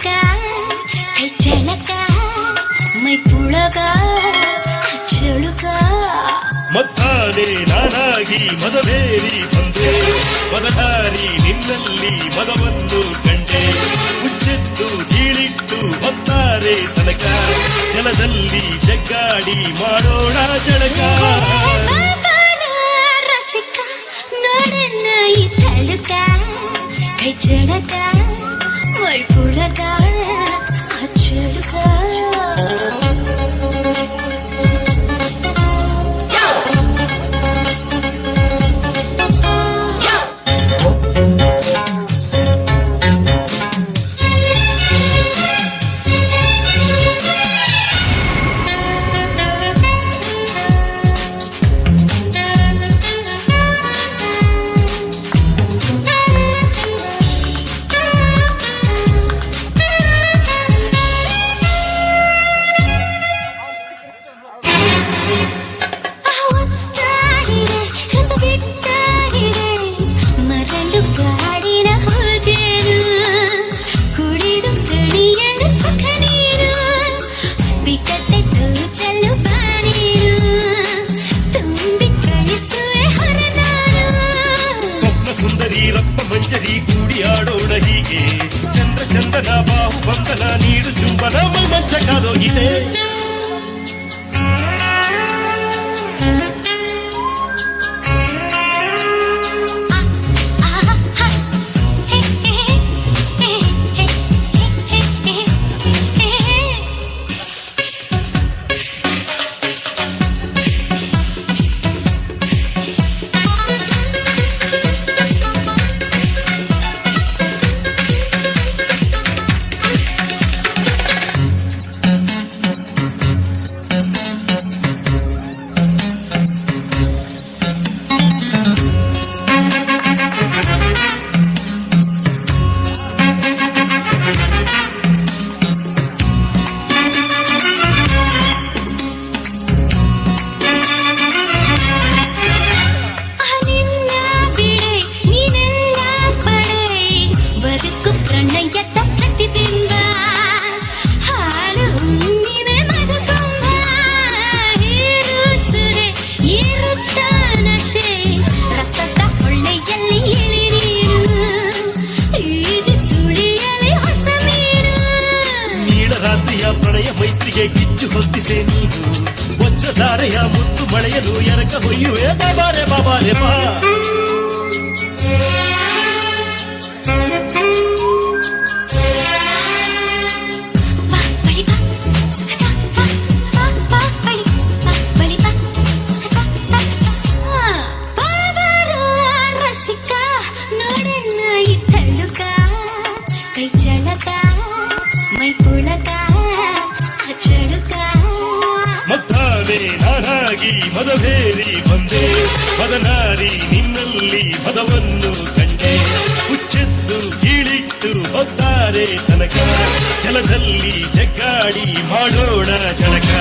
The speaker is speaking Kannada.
झलका ನಾನಾಗಿ ಬಂದೆ. ಮದಧಾರಿ ನಿನ್ನಲ್ಲಿ ಮದವನ್ನು ಕಂಡೆ. ಮುಚ್ಚೆದ್ದು ಕೀಳಿಟ್ಟು ಬತ್ತಾರೆ ತನಕ. ಜಲದಲ್ಲಿ ಜಗ್ಗಾಡಿ ಮಾಡೋಣ ಜಳಕ. ರಸಿಕ ನೋಡನ್ನ ಈ ತಳುಕ ಕೈ ಜಳಕ got ಮಂಜರಿ ಕೂಡಿ ಆಡೋಣ ಹೀಗೆ ಚಂದ್ರ ಚಂದನ ಬಾಹು ಬಂಧನ ನೀಡು ಚುಂಬನ ಮಂಚ ಕಾದೋಗಿದೆ ಬದುಕು ಪ್ರಣಯದ ಪ್ರತಿಬಿಂಬ ಹಾಲು ಹುಣ್ಣಿಮೆ ಮಧುಕುಂಭ ಹೀರು ಸುರೆ ಏರುತ್ತ ನಶೆ ರಸದ ಹೊಳ್ಳೆಯಲ್ಲಿ ಇಳಿನೀರು ಈಜು ಸುಳಿಯಲಿ ಹೊಸ ಮೀನು ನೀಳರಾತ್ರಿಯ ಪ್ರಣಯ ಮೈತ್ರಿಗೆ ಕಿಚ್ಚು ಹೊತ್ತಿಸೆ ನೀನು ವಜ್ರಧಾರೆಯ ಮುತ್ತು ಮಳೆಯಲು ಎರಕ ಹೊಯ್ಯುವೆ ಬಾಬಾರೆ ಬಾಬಾರೆ ಬಾ ಬಾ ಮದವೇರಿ ಬಂದೆ ಮದನಾರಿ ನಿನ್ನಲ್ಲಿ ಪದವನ್ನು ಕಂಡೆ. ಹುಚ್ಚೆದ್ದು ಕೀಳಿಟ್ಟು ಹೊತ್ತಾರೆ ತನಕ ಜಲದಲ್ಲಿ ಜಗ್ಗಾಡಿ ಮಾಡೋಣ ಜಳಕ